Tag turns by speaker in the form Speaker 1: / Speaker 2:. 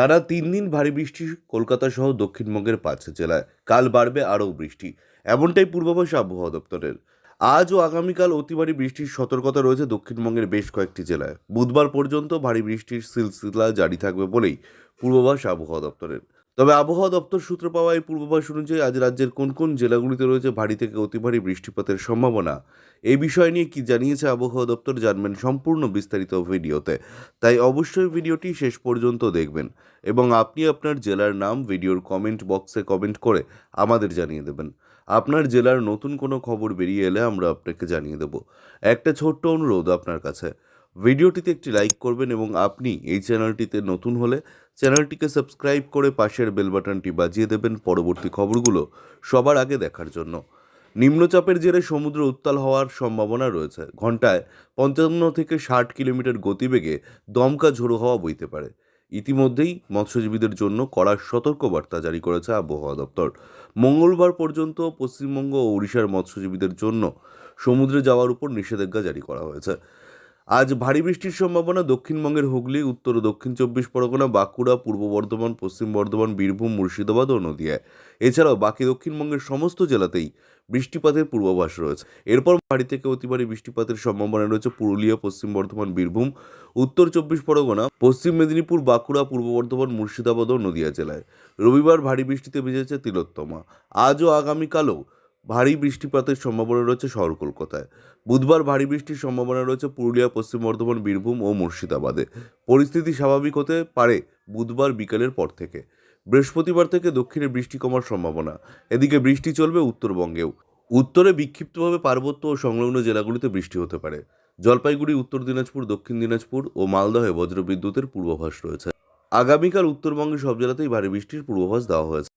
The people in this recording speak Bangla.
Speaker 1: টানা তিন দিন ভারী বৃষ্টি কলকাতা সহ দক্ষিণবঙ্গের পাঁচ জেলায় কাল বাড়বে আরও বৃষ্টি এমনটাই পূর্বাভাস আবহাওয়া দপ্তরের আজ ও আগামীকাল অতিভারী বৃষ্টির সতর্কতা রয়েছে দক্ষিণবঙ্গের বেশ কয়েকটি জেলায় বুধবার পর্যন্ত ভারী বৃষ্টির সিলসিলা জারি থাকবে বলেই পূর্বাভাস আবহাওয়া দপ্তরের তবে আবহাওয়া দপ্তর সূত্র পাওয়া এই পূর্বাভাস অনুযায়ী আজ রাজ্যের কোন কোন জেলাগুলিতে রয়েছে ভারী থেকে অতি ভারী বৃষ্টিপাতের সম্ভাবনা এই বিষয় নিয়ে কি জানিয়েছে আবহাওয়া দপ্তর জানবেন সম্পূর্ণ বিস্তারিত ভিডিওতে তাই অবশ্যই ভিডিওটি শেষ পর্যন্ত দেখবেন এবং আপনি আপনার জেলার নাম ভিডিওর কমেন্ট বক্সে কমেন্ট করে আমাদের জানিয়ে দেবেন আপনার জেলার নতুন কোনো খবর বেরিয়ে এলে আমরা আপনাকে জানিয়ে দেব একটা ছোট্ট অনুরোধ আপনার কাছে ভিডিওটিতে একটি লাইক করবেন এবং আপনি এই চ্যানেলটিতে নতুন হলে চ্যানেলটিকে সাবস্ক্রাইব করে পাশের বেল বাটনটি বাজিয়ে দেবেন পরবর্তী খবরগুলো সবার আগে দেখার জন্য নিম্নচাপের জেরে সমুদ্র উত্তাল হওয়ার সম্ভাবনা রয়েছে ঘন্টায় পঞ্চান্ন থেকে ষাট কিলোমিটার গতিবেগে দমকা ঝোড়ো হওয়া বইতে পারে ইতিমধ্যেই মৎস্যজীবীদের জন্য কড়া সতর্কবার্তা জারি করেছে আবহাওয়া দপ্তর মঙ্গলবার পর্যন্ত পশ্চিমবঙ্গ ও উড়িষ্যার মৎস্যজীবীদের জন্য সমুদ্রে যাওয়ার উপর নিষেধাজ্ঞা জারি করা হয়েছে আজ ভারী বৃষ্টির সম্ভাবনা দক্ষিণবঙ্গের হুগলি উত্তর ও দক্ষিণ চব্বিশ পরগনা বাঁকুড়া পূর্ব বর্ধমান পশ্চিম বর্ধমান বীরভূম মুর্শিদাবাদ ও নদিয়ায় এছাড়াও বাকি দক্ষিণবঙ্গের সমস্ত জেলাতেই বৃষ্টিপাতের পূর্বাভাস রয়েছে এরপর ভারী থেকে অতিভারী বৃষ্টিপাতের সম্ভাবনা রয়েছে পুরুলিয়া পশ্চিম বর্ধমান বীরভূম উত্তর চব্বিশ পরগনা পশ্চিম মেদিনীপুর বাঁকুড়া পূর্ব বর্ধমান মুর্শিদাবাদ ও নদিয়া জেলায় রবিবার ভারী বৃষ্টিতে ভিজেছে তিলোত্তমা আজ ও আগামীকালও ভারী বৃষ্টিপাতের সম্ভাবনা রয়েছে শহর কলকাতায় বুধবার ভারী বৃষ্টির সম্ভাবনা রয়েছে পুরুলিয়া পশ্চিম বর্ধমান বীরভূম ও মুর্শিদাবাদে পরিস্থিতি স্বাভাবিক হতে পারে বুধবার বিকেলের পর থেকে বৃহস্পতিবার থেকে দক্ষিণে বৃষ্টি কমার সম্ভাবনা এদিকে বৃষ্টি চলবে উত্তরবঙ্গেও উত্তরে বিক্ষিপ্তভাবে পার্বত্য ও সংলগ্ন জেলাগুলিতে বৃষ্টি হতে পারে জলপাইগুড়ি উত্তর দিনাজপুর দক্ষিণ দিনাজপুর ও মালদহে বজ্রবিদ্যুতের পূর্বাভাস রয়েছে আগামীকাল উত্তরবঙ্গে সব জেলাতেই ভারী বৃষ্টির পূর্বাভাস দেওয়া হয়েছে